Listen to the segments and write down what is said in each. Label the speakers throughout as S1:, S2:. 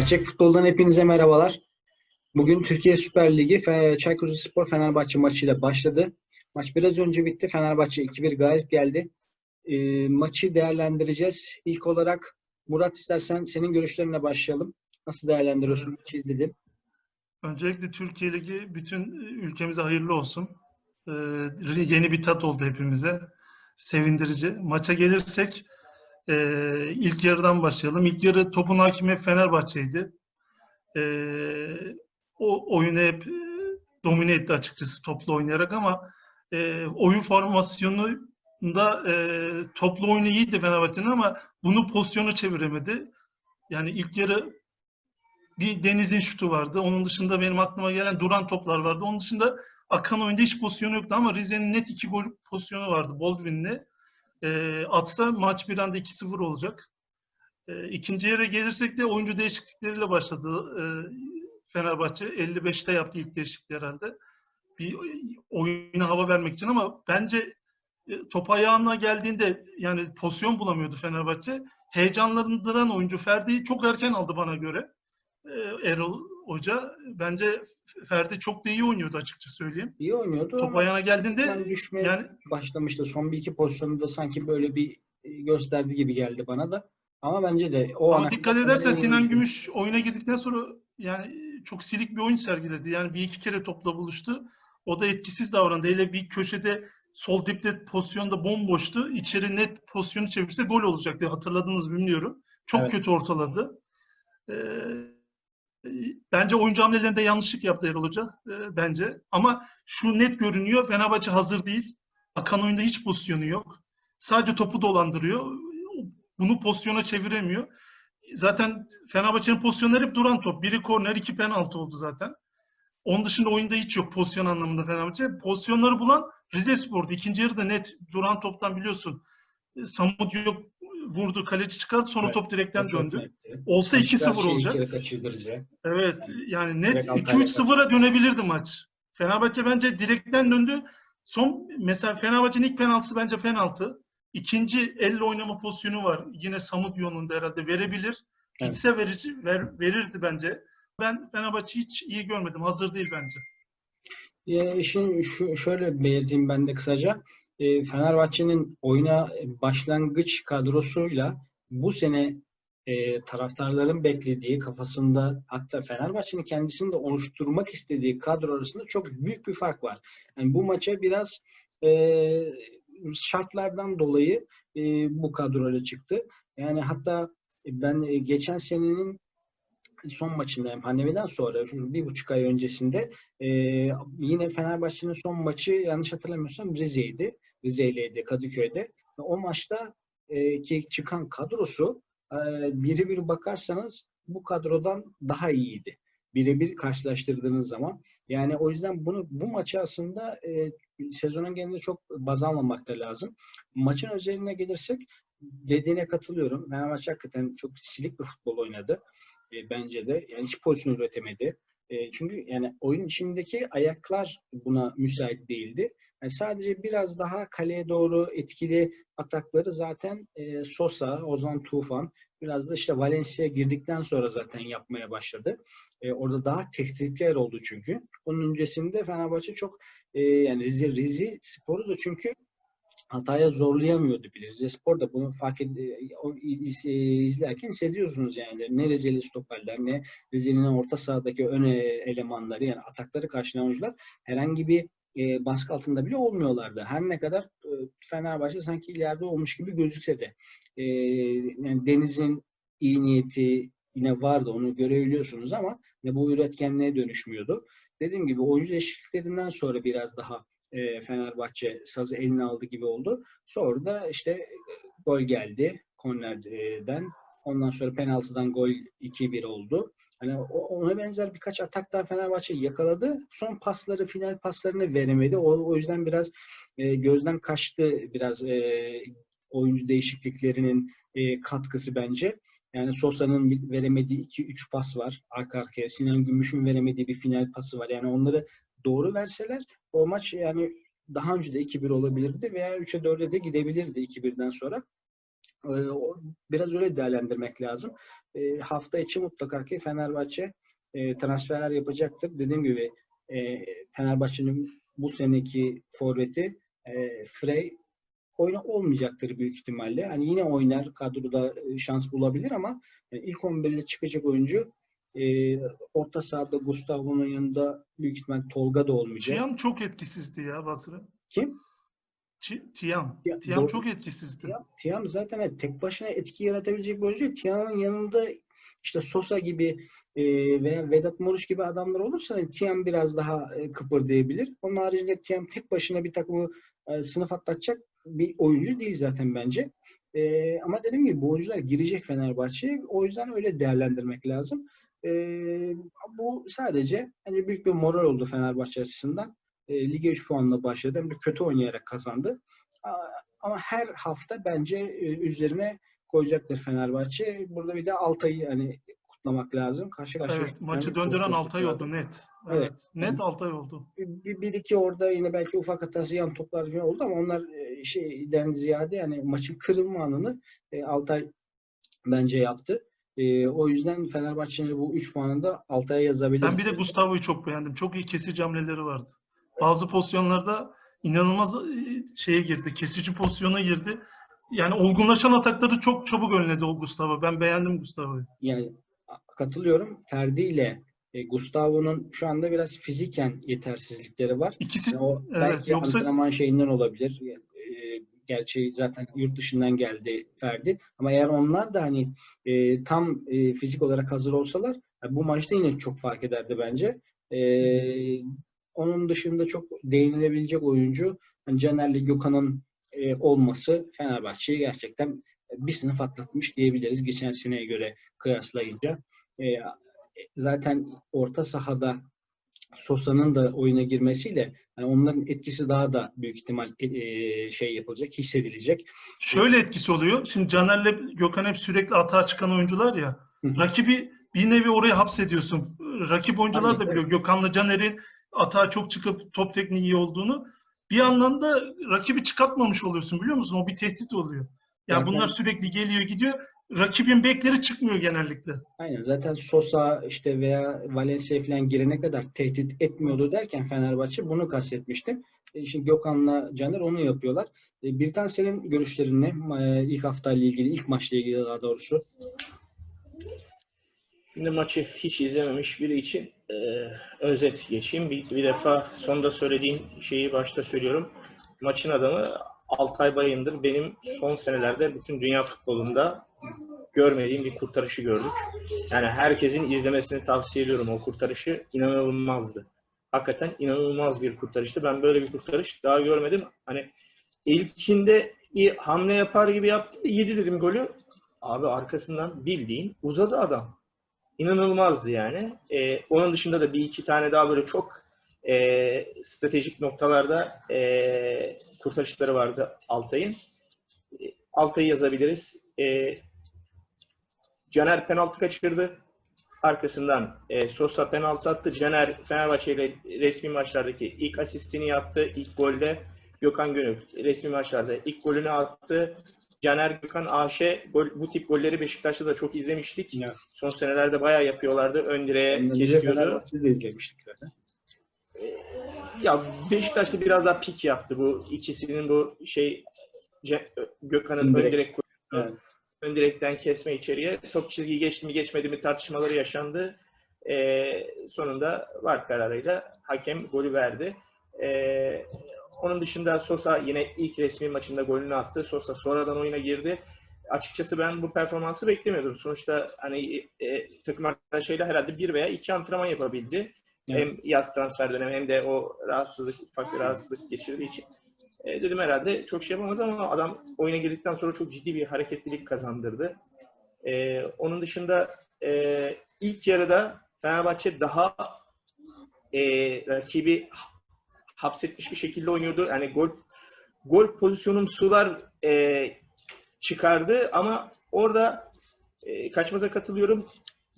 S1: Gerçek futboldan hepinize merhabalar. Bugün Türkiye Süper Ligi Çaykur Rizespor Fenerbahçe maçıyla başladı. Maç biraz önce bitti. Fenerbahçe 2-1 galip geldi. Ee, maçı değerlendireceğiz. İlk olarak Murat istersen senin görüşlerine başlayalım. Nasıl değerlendiriyorsun? Maçı izledin.
S2: Öncelikle Türkiye Ligi bütün ülkemize hayırlı olsun. Ee, yeni bir tat oldu hepimize. Sevindirici. Maça gelirsek e, ilk yarıdan başlayalım. İlk yarı topun hakimi Fenerbahçe'ydi. E, o oyunu hep e, domine etti açıkçası toplu oynayarak ama e, oyun formasyonunda e, toplu oyunu iyiydi Fenerbahçe'nin ama bunu pozisyonu çeviremedi. Yani ilk yarı bir Deniz'in şutu vardı. Onun dışında benim aklıma gelen duran toplar vardı. Onun dışında akan oyunda hiç pozisyonu yoktu ama Rize'nin net iki gol pozisyonu vardı Baldwin'le. E, atsa maç bir anda 2-0 olacak. E, ikinci yere gelirsek de oyuncu değişiklikleriyle başladı e, Fenerbahçe. 55'te yaptı ilk değişikliği herhalde. Bir oyuna hava vermek için ama bence e, top ayağına geldiğinde yani pozisyon bulamıyordu Fenerbahçe. Heyecanlandıran oyuncu Ferdi'yi çok erken aldı bana göre. E, Erol Hoca. Bence Ferdi çok da iyi oynuyordu açıkça söyleyeyim.
S1: İyi oynuyordu
S2: Top ayağına geldiğinde
S1: yani düşmeye
S2: yani
S1: başlamıştı. Son bir iki pozisyonunda sanki böyle bir e, gösterdi gibi geldi bana da. Ama bence de o
S2: ama dikkat edersen Sinan. Gümüş oyuna girdikten sonra yani çok silik bir oyun sergiledi. Yani bir iki kere topla buluştu. O da etkisiz davrandı. Hele bir köşede sol dipte pozisyonda bomboştu. İçeri net pozisyonu çevirse gol olacaktı. Hatırladınız bilmiyorum. Çok
S1: Evet.
S2: kötü ortaladı. Ee, bence oyuncu hamlelerinde yanlışlık yaptı Erol Hoca. Ee, bence. Ama şu net görünüyor. Fenerbahçe hazır değil. Akan oyunda hiç pozisyonu yok. Sadece topu dolandırıyor. Bunu pozisyona çeviremiyor. Zaten Fenerbahçe'nin pozisyonları hep duran top. Biri korner, iki penaltı oldu zaten. Onun dışında oyunda hiç yok pozisyon anlamında Fenerbahçe. Pozisyonları bulan Rize Spor'du. İkinci yarıda net duran toptan biliyorsun. E, Samut yok vurdu, kaleci çıkardı. Sonra
S1: Evet,
S2: top direkten döndü. Olsa
S1: Beşiktaş
S2: 2-0
S1: şeyi
S2: olacak. Evet yani net
S1: Direkt Altay'la
S2: 2-3-0'a dönebilirdi maç. Fenerbahçe bence direkten döndü. Son mesela Fenerbahçe'nin ilk penaltısı bence penaltı. İkinci elle oynama pozisyonu var. Yine Samut yolunda herhalde verebilir.
S1: Evet.
S2: Gitse verici, ver, verirdi bence. Ben Fenerbahçe hiç iyi görmedim. Hazır değil bence.
S1: Ya işin şu, şöyle belirteyim ben de kısaca. E, Fenerbahçe'nin oyuna başlangıç kadrosuyla bu sene e, taraftarların beklediği kafasında hatta Fenerbahçe'nin kendisini de oluşturmak istediği kadro arasında çok büyük bir fark var. Yani bu maça biraz e, şartlardan dolayı e, bu kadroyla çıktı. Yani hatta ben geçen senenin son maçındayım. Pandemiden sonra bir buçuk ay öncesinde e, yine Fenerbahçe'nin son maçı yanlış hatırlamıyorsam Rize'ydi. Rize'yleydi Kadıköy'de. O maçta e, ki çıkan kadrosu e, biri bir bakarsanız bu kadrodan daha iyiydi. Birebir karşılaştırdığınız zaman. Yani o yüzden bunu bu maçı aslında e, sezonun genelinde çok baz almamak da lazım. Maçın özeline gelirsek dediğine katılıyorum. Fenerbahçe hakikaten çok silik bir futbol oynadı. E, bence de. Yani hiç pozisyon üretemedi. E, çünkü yani oyun içindeki ayaklar buna müsait değildi. Yani sadece biraz daha kaleye doğru etkili atakları zaten e, Sosa, Ozan Tufan, biraz da işte Valencia girdikten sonra zaten yapmaya başladı. E, orada daha tehditler oldu çünkü. Onun öncesinde Fenerbahçe çok e, yani Rize, Rize Spor'u da çünkü hataya zorlayamıyordu bile. Rize Spor da bunu fark ed- e, e, izlerken hissediyorsunuz yani. Ne Rizeli stoperler ne Rize'nin orta sahadaki ön e, elemanları yani atakları karşılayan oyuncular herhangi bir e, baskı altında bile olmuyorlardı. Her ne kadar e, Fenerbahçe sanki ileride olmuş gibi gözükse de. E, yani Deniz'in iyi niyeti yine vardı onu görebiliyorsunuz ama ne bu üretkenliğe dönüşmüyordu. Dediğim gibi oyuncu değişikliklerinden sonra biraz daha e, Fenerbahçe sazı eline aldı gibi oldu. Sonra da işte gol geldi kornerden. Ondan sonra penaltıdan gol 2-1 oldu. Hani ona benzer birkaç atak daha Fenerbahçe yakaladı. Son pasları, final paslarını veremedi. O, o yüzden biraz e, gözden kaçtı biraz e, oyuncu değişikliklerinin e, katkısı bence. Yani Sosa'nın veremediği 2-3 pas var arka arkaya. Sinan Gümüş'ün veremediği bir final pası var. Yani onları doğru verseler o maç yani daha önce de 2-1 olabilirdi veya 3'e 4'e de gidebilirdi 2-1'den sonra. E, o- biraz öyle değerlendirmek lazım. E, hafta içi mutlaka ki Fenerbahçe e, transferler yapacaktır. Dediğim gibi e, Fenerbahçe'nin bu seneki forveti e, Frey oyuna olmayacaktır büyük ihtimalle. Hani yine oynar, kadroda şans bulabilir ama ilk 11'de çıkacak oyuncu e, orta sahada Gustavo'nun yanında büyük ihtimal Tolga da olmayacak.
S2: Tiam çok etkisizdi ya Basri.
S1: Kim?
S2: Tiam. Tiam çok etkisizdi.
S1: Tiam, Tiam zaten tek başına etki yaratabilecek bir oyuncu. Tiam'ın yanında işte Sosa gibi e, veya Vedat Muriç gibi adamlar olursa hani Tiam biraz daha e, kıpırdayabilir. Onun haricinde Tiam tek başına bir takımı e, sınıf atlatacak bir oyuncu değil zaten bence. E, ama dediğim gibi bu oyuncular girecek Fenerbahçe'ye. O yüzden öyle değerlendirmek lazım. E, bu sadece hani büyük bir moral oldu Fenerbahçe açısından. E, lige 3 puanla başladı. Hem de kötü oynayarak kazandı. Ama her hafta bence e, üzerine koyacaktır Fenerbahçe. Burada bir de Altay'ı hani kutlamak lazım. Karşı karşıya
S2: Evet, maçı döndüren Altay oldu net.
S1: Evet.
S2: Evet. Net Altay oldu.
S1: Bir, bir, iki orada yine belki ufak hatası yan toplar falan oldu ama onlar e, şeyden ziyade yani maçın kırılma anını e, Altay bence yaptı. E, o yüzden Fenerbahçe'nin bu 3 puanını da Altay'a yazabilir.
S2: Ben bir de Gustavo'yu çok beğendim. Çok iyi kesici hamleleri vardı. Bazı pozisyonlarda inanılmaz e, şeye girdi. Kesici pozisyona girdi. Yani olgunlaşan atakları çok çabuk önledi o Gustavo. Ben beğendim Gustavo'yu.
S1: Yani katılıyorum. Ferdi ile e, Gustavo'nun şu anda biraz fiziken yetersizlikleri var.
S2: İkisi
S1: Yani o
S2: Evet,
S1: belki
S2: yoksa-
S1: antrenman şeyinden olabilir. E, gerçi zaten yurt dışından geldi Ferdi. Ama eğer onlar da hani e, tam e, fizik olarak hazır olsalar bu maçta yine çok fark ederdi bence. E, onun dışında çok değinilebilecek oyuncu hani Caner'le Gökhan'ın e, olması Fenerbahçe'yi gerçekten bir sınıf atlatmış diyebiliriz geçen seneye göre kıyaslayınca. E, zaten orta sahada Sosa'nın da oyuna girmesiyle yani onların etkisi daha da büyük ihtimal e, e, şey yapılacak, hissedilecek.
S2: şöyle etkisi oluyor. Şimdi Caner'le Gökhan hep sürekli atağa çıkan oyuncular ya.
S1: Hı.
S2: Rakibi bir nevi oraya hapsediyorsun. Rakip oyuncular
S1: Tabii,
S2: da biliyor. Gökhan'la Caner'in atağa çok çıkıp top tekniği iyi olduğunu. Bir yandan da rakibi çıkartmamış oluyorsun biliyor musun? O bir tehdit oluyor. Yani
S1: Zaten-
S2: bunlar sürekli geliyor gidiyor. Rakibin bekleri çıkmıyor genellikle.
S1: Aynen zaten Sosa işte veya Valencia falan girene kadar tehdit etmiyordu derken Fenerbahçe bunu kastetmiştim. E, şimdi Gökhan'la Caner onu yapıyorlar. E, Birtan senin görüşlerin ne? E, ilk haftayla ilgili, ilk maçla ilgili daha doğrusu.
S3: Şimdi maçı hiç izlememiş biri için e, özet geçeyim. Bir, bir defa sonda söylediğim şeyi başta söylüyorum. Maçın adamı Altay Bayındır. Benim son senelerde bütün dünya futbolunda görmediğim bir kurtarışı gördük. Yani herkesin izlemesini tavsiye ediyorum o kurtarışı. inanılmazdı. Hakikaten inanılmaz bir kurtarıştı. Ben böyle bir kurtarış daha görmedim. Hani ilkinde bir hamle yapar gibi yaptı. Yedi dedim golü. Abi arkasından bildiğin uzadı adam inanılmazdı yani. Ee, onun dışında da bir iki tane daha böyle çok e, stratejik noktalarda e, kurtarışları vardı Altay'ın. E, Altay'ı yazabiliriz. E, Caner penaltı kaçırdı. Arkasından e, Sosa penaltı attı. Caner Fenerbahçe ile resmi maçlardaki ilk asistini yaptı. ilk golde Gökhan Gönül resmi maçlarda ilk golünü attı. Caner Gökhan Aşe gol, bu tip golleri Beşiktaş'ta da çok izlemiştik.
S1: Evet.
S3: Son senelerde bayağı yapıyorlardı. Ön direğe kesiyordu.
S1: Fenerbahçe'de de izlemiştik zaten.
S3: Ya Beşiktaş'ta biraz daha pik yaptı bu ikisinin bu şey Gökhan'ın
S1: Ön direk. Evet.
S3: ön direkten kesme içeriye. Top çizgiyi geçti mi geçmedi mi tartışmaları yaşandı. Ee, sonunda var kararıyla hakem golü verdi. Ee, onun dışında Sosa yine ilk resmi maçında golünü attı. Sosa sonradan oyuna girdi. Açıkçası ben bu performansı beklemiyordum. Sonuçta hani e, takım arkadaşlarıyla herhalde bir veya iki antrenman yapabildi.
S1: Evet.
S3: Hem yaz transfer dönemi hem de o rahatsızlık, ufak bir rahatsızlık geçirdiği için. E, dedim herhalde çok şey yapamaz ama adam oyuna girdikten sonra çok ciddi bir hareketlilik kazandırdı. E, onun dışında e, ilk yarıda Fenerbahçe daha e, rakibi hapsetmiş bir şekilde oynuyordu. Yani gol gol pozisyonum sular e, çıkardı ama orada e, kaçmaza katılıyorum.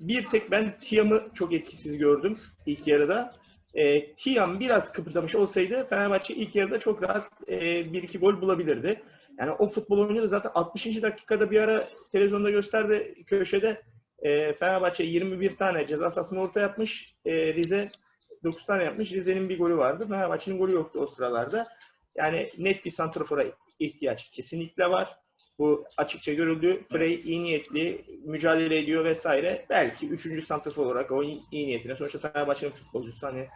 S3: Bir tek ben Tiam'ı çok etkisiz gördüm ilk yarıda. E, Tiam biraz kıpırdamış olsaydı Fenerbahçe ilk yarıda çok rahat e, 1-2 gol bulabilirdi. Yani o futbol oynuyordu. Zaten 60. dakikada bir ara televizyonda gösterdi köşede. E, Fenerbahçe 21 tane ceza sahasını orta yapmış. E, Rize 9 tane yapmış. Rize'nin bir golü vardı. Fenerbahçe'nin golü yoktu o sıralarda. Yani net bir santrafora ihtiyaç kesinlikle var. Bu açıkça görüldü. Frey iyi niyetli, mücadele ediyor vesaire. Belki üçüncü santrafor olarak o iyi niyetine. Sonuçta Fenerbahçe'nin futbolcusu hani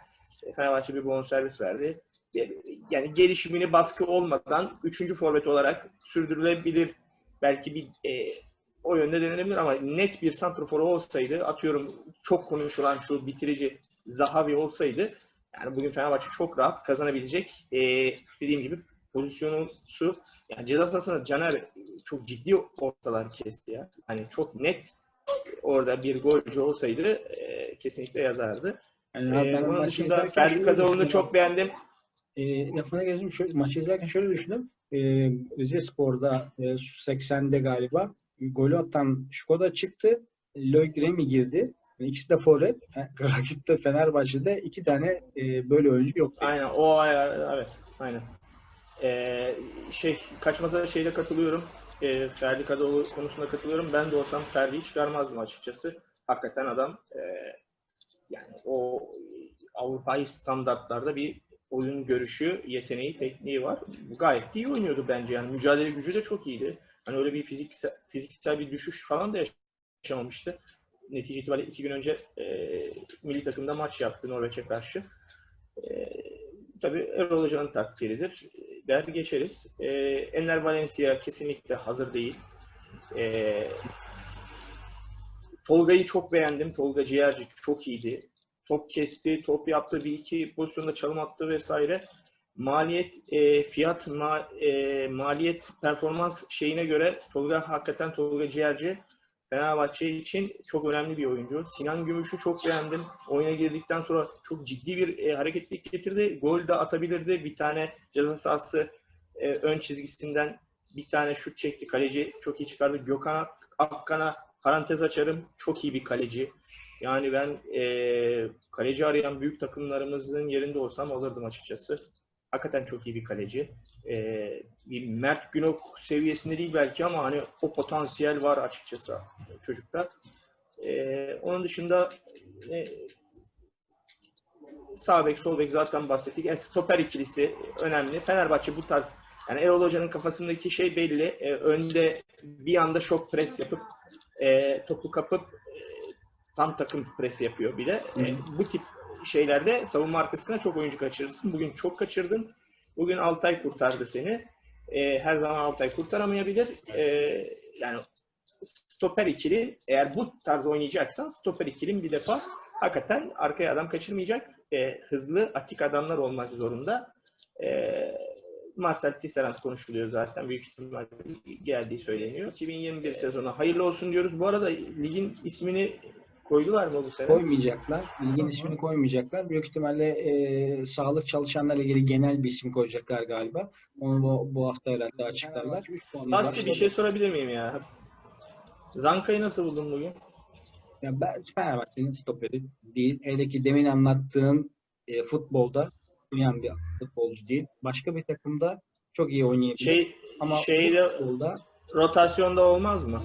S3: Fenerbahçe bir bonservis verdi. Yani gelişimini baskı olmadan üçüncü forvet olarak sürdürülebilir. Belki bir e, o yönde denenebilir ama net bir santrafor olsaydı atıyorum çok konuşulan şu bitirici Zahavi olsaydı yani bugün Fenerbahçe çok rahat kazanabilecek e, dediğim gibi pozisyonu su yani ceza sahasında Caner çok ciddi ortalar kesti ya. Hani çok net orada bir golcü olsaydı e, kesinlikle yazardı.
S1: Yani
S3: E,
S1: ben
S3: onun dışında Ferdi Kadıoğlu'nu çok beğendim.
S1: E, lafına gezdim. Şöyle, maçı izlerken şöyle düşündüm. E, Rize Spor'da e, 80'de galiba golü atan Şkoda çıktı. Loic Remy girdi. İkisi de forvet. Rakipte Fenerbahçe'de iki tane e, böyle oyuncu yok.
S3: Aynen o ayar evet aynen. Ee, şey kaçmaza şeyde katılıyorum. Ee, Ferdi Kadıoğlu konusunda katılıyorum. Ben de olsam Ferdi'yi çıkarmazdım açıkçası. Hakikaten adam e, yani o Avrupa'yı standartlarda bir oyun görüşü, yeteneği, tekniği var. Gayet iyi oynuyordu bence. Yani mücadele gücü de çok iyiydi. Hani öyle bir fiziksel, fiziksel bir düşüş falan da yaşamamıştı. Netice itibariyle iki gün önce e, milli takımda maç yaptı Norveç'e karşı. E, tabii Erol Hoca'nın takdiridir. Der geçeriz. E, Enner Valencia kesinlikle hazır değil. E, Tolga'yı çok beğendim. Tolga Ciğerci çok iyiydi. Top kesti, top yaptı, bir iki pozisyonda çalım attı vesaire. Maliyet, e, fiyat, ma, e, maliyet, performans şeyine göre Tolga hakikaten Tolga Ciğerci Fenerbahçe için çok önemli bir oyuncu. Sinan Gümüş'ü çok beğendim. Oyuna girdikten sonra çok ciddi bir e, hareketlilik getirdi. Gol de atabilirdi. Bir tane ceza sahası e, ön çizgisinden bir tane şut çekti. Kaleci çok iyi çıkardı. Gökhan Ak- Akkan'a parantez açarım. Çok iyi bir kaleci. Yani ben e, kaleci arayan büyük takımlarımızın yerinde olsam alırdım açıkçası. Hakikaten çok iyi bir kaleci. E, bir Mert Günok seviyesinde değil belki ama hani o potansiyel var açıkçası çocukta. E, onun dışında e, sağ bek sol bek zaten bahsettik. Yani stoper ikilisi önemli. Fenerbahçe bu tarz yani Erol Hoca'nın kafasındaki şey belli. E, önde bir anda şok pres yapıp e, topu kapıp e, tam takım pres yapıyor bir de. E, bu tip şeylerde savunma arkasına çok oyuncu kaçırırsın. Bugün çok kaçırdın. Bugün Altay kurtardı seni. E, her zaman Altay kurtaramayabilir. E, yani stoper ikili eğer bu tarz oynayacaksan stoper ikilin bir defa hakikaten arkaya adam kaçırmayacak. E, hızlı, atik adamlar olmak zorunda. E, Marcel Tisserand konuşuluyor zaten. Büyük ihtimal geldiği söyleniyor. 2021 sezonu hayırlı olsun diyoruz. Bu arada ligin ismini koydular mı bu sene?
S1: Koymayacaklar. Ligin ismini koymayacaklar. Büyük ihtimalle e, sağlık çalışanlarla ilgili genel bir isim koyacaklar galiba. Onu bu, bu hafta herhalde açıklarlar.
S3: Aslı bir şey sorabilir miyim ya? Zanka'yı nasıl buldun bugün?
S1: Ya ben Fenerbahçe'nin stoperi değil. Hele ki demin anlattığın e, futbolda oynayan bir futbolcu değil. Başka bir takımda çok iyi oynayabilir.
S3: Şey,
S1: Ama
S3: şeyde
S1: futbolda
S3: rotasyonda olmaz mı?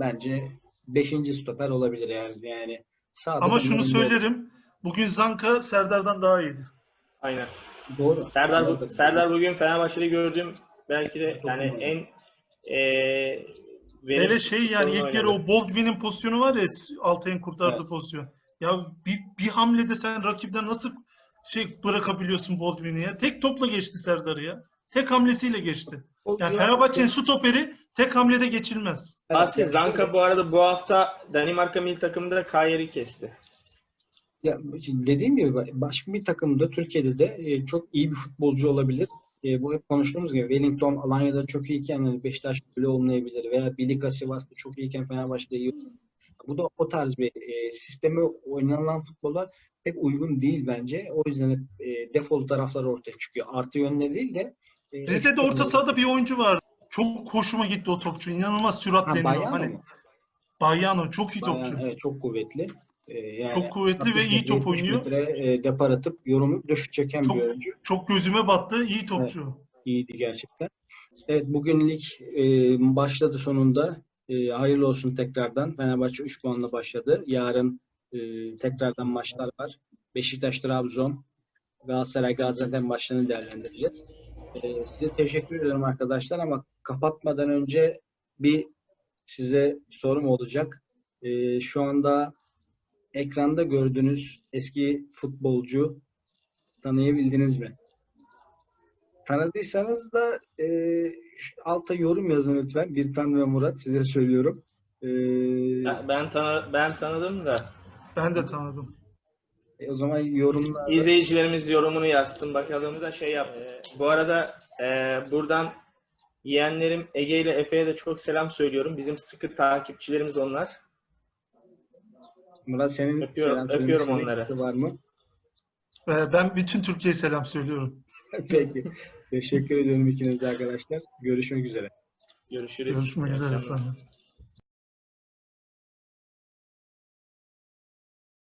S1: bence 5. stoper olabilir yani. yani sağda
S2: Ama şunu söylerim. Bugün Zanka Serdar'dan daha iyiydi.
S3: Aynen.
S1: Doğru.
S3: Serdar, bu-
S1: Serdar-
S3: bugün Fenerbahçe'de gördüğüm belki de yani en e,
S2: Hele şey yani ilk yarı o Baldwin'in pozisyonu var ya Altay'ın kurtardığı
S1: Evet.
S2: pozisyon. Ya bir, bir hamlede sen rakipten nasıl şey bırakabiliyorsun Baldwin'i ya? Tek topla geçti Serdar'ı ya. Tek hamlesiyle geçti. Yani Fenerbahçe'nin stoperi tek hamlede geçilmez.
S1: Evet,
S3: Aslı
S1: yani
S3: Zanka bu arada bu hafta Danimarka milli takımında Kayer'i kesti.
S1: Ya dediğim gibi başka bir takımda Türkiye'de de e, çok iyi bir futbolcu olabilir. E, bu hep konuştuğumuz gibi Wellington Alanya'da çok iyiyken hani Beşiktaş böyle olmayabilir veya Bilika Sivas'ta çok iyiyken Fenerbahçe'de iyi. Bu da o tarz bir e, sisteme oynanılan futbola pek uygun değil bence. O yüzden hep e, defolu taraflar ortaya çıkıyor. Artı yönleri değil de e,
S2: Rize'de orta sahada bir oyuncu var. Çok hoşuma gitti o topçu. İnanılmaz
S1: ha,
S2: süratleniyor.
S1: Bayano
S2: hani? Bayano çok iyi
S1: Bayano,
S2: topçu.
S1: evet çok kuvvetli. E, yani
S2: Çok kuvvetli ve iyi top
S1: 60
S2: oynuyor.
S1: metre e, depar atıp yorumu düşük çeken
S2: Çok-
S1: bir oyuncu.
S2: Çok gözüme battı. iyi topçu.
S1: iyiydi gerçekten. Evet bugün lig e, başladı sonunda. E, hayırlı olsun tekrardan. Fenerbahçe 3 puanla başladı. Yarın e, tekrardan maçlar var. Beşiktaş, Trabzon, Galatasaray, Gaziantep maçlarını değerlendireceğiz. E, size teşekkür ediyorum arkadaşlar ama kapatmadan önce bir size sorum olacak. E, şu anda ekranda gördüğünüz eski futbolcu tanıyabildiniz mi? Tanıdıysanız da e, alta yorum yazın lütfen. Birtan ve Murat size söylüyorum. E,
S3: Ben, tanı- ben tanıdım da.
S2: Ben de tanıdım.
S1: e, o zaman yorumlar
S3: İzleyicilerimiz yorumunu yazsın bakalım da şey yap. Ee, bu arada e, buradan yeğenlerim Ege ile Efe'ye de çok selam söylüyorum. Bizim sıkı takipçilerimiz onlar.
S1: Murat senin
S3: Öpüyorum,
S1: selam
S3: öpüyorum onları.
S1: var mı?
S2: Ee, Ben bütün Türkiye'ye selam söylüyorum.
S1: Peki. Teşekkür ediyorum ikinize arkadaşlar. Görüşmek üzere.
S3: Görüşürüz.
S2: Görüşmek üzere.